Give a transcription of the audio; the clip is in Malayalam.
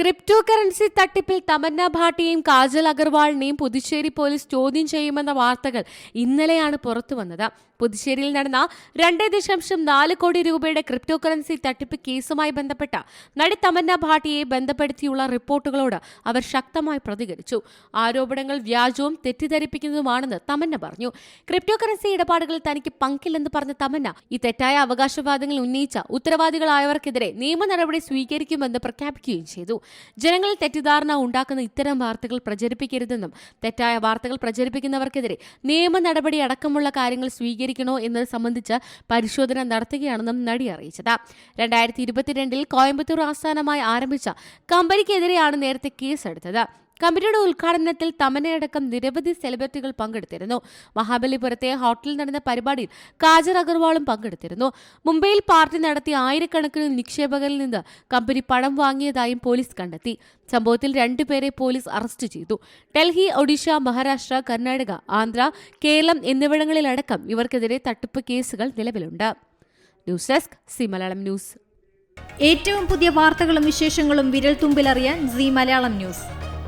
ക്രിപ്റ്റോ കറൻസി തട്ടിപ്പിൽ തമന്ന ഭാട്ടിയെയും കാജൽ അഗർവാളിനെയും പുതുച്ചേരി പോലീസ് ചോദ്യം ചെയ്യുമെന്ന വാർത്തകൾ ഇന്നലെയാണ് പുറത്തു വന്നത് പുതുച്ചേരിയിൽ നടന്ന രണ്ട് ദശാംശം നാല് കോടി രൂപയുടെ ക്രിപ്റ്റോ കറൻസി തട്ടിപ്പ് കേസുമായി ബന്ധപ്പെട്ട നടി തമന്ന ഭാട്ടിയെ ബന്ധപ്പെടുത്തിയുള്ള റിപ്പോർട്ടുകളോട് അവർ ശക്തമായി പ്രതികരിച്ചു. ആരോപണങ്ങൾ വ്യാജവും തെറ്റിദ്ധരിപ്പിക്കുന്നതുമാണെന്ന് തമന്ന പറഞ്ഞു. ക്രിപ്റ്റോ കറൻസി ഇടപാടുകളിൽ തനിക്ക് പങ്കില്ലെന്ന് പറഞ്ഞ തമന്ന ഈ തെറ്റായ അവകാശവാദങ്ങൾ ഉന്നയിച്ച ഉത്തരവാദികളായവർക്കെതിരെ നിയമ നടപടി സ്വീകരിക്കുമെന്ന് പ്രഖ്യാപിക്കുകയും ചെയ്തു. ജനങ്ങളിൽ തെറ്റിദ്ധാരണ ഉണ്ടാക്കുന്ന ഇത്തരം വാർത്തകൾ പ്രചരിപ്പിക്കരുതെന്നും തെറ്റായ വാർത്തകൾ പ്രചരിപ്പിക്കുന്നവർക്കെതിരെ നിയമ നടപടി അടക്കമുള്ള കാര്യങ്ങൾ സ്വീകരിക്കണോ എന്നത് സംബന്ധിച്ച് പരിശോധന നടത്തുകയാണെന്നും നടി അറിയിച്ചത്. രണ്ടായിരത്തി ഇരുപത്തിരണ്ടിൽ കോയമ്പത്തൂർ ആസ്ഥാനമായി ആരംഭിച്ച കമ്പനിക്കെതിരെയാണ് നേരത്തെ കേസെടുത്തത്. കമ്പനിയുടെ ഉദ്ഘാടനത്തിൽ തമനയടക്കം നിരവധി സെലിബ്രിറ്റികൾ പങ്കെടുത്തിരുന്നു. മഹാബലിപുരത്തെ ഹോട്ടലിൽ നടന്ന പരിപാടിയിൽ കാജർ അഗർവാളും പങ്കെടുത്തിരുന്നു. മുംബൈയിൽ പാർട്ടി നടത്തിയ ആയിരക്കണക്കിന് നിക്ഷേപകരിൽ നിന്ന് കമ്പനി പണം വാങ്ങിയതായും പോലീസ് കണ്ടെത്തി. സംഭവത്തിൽ രണ്ടുപേരെ പോലീസ് അറസ്റ്റ് ചെയ്തു. ഡൽഹി ഒഡീഷ മഹാരാഷ്ട്ര കർണാടക ആന്ധ്ര കേരളം എന്നിവിടങ്ങളിലടക്കം ഇവർക്കെതിരെ തട്ടിപ്പ് കേസുകൾ നിലവിലുണ്ട്. News desk C Malayalam news. ഏറ്റവും പുതിയ വാർത്തകളും വിശേഷങ്ങളും വിരൽ തുമ്പിലറിയാൻ സി മലയാളം ന്യൂസ്.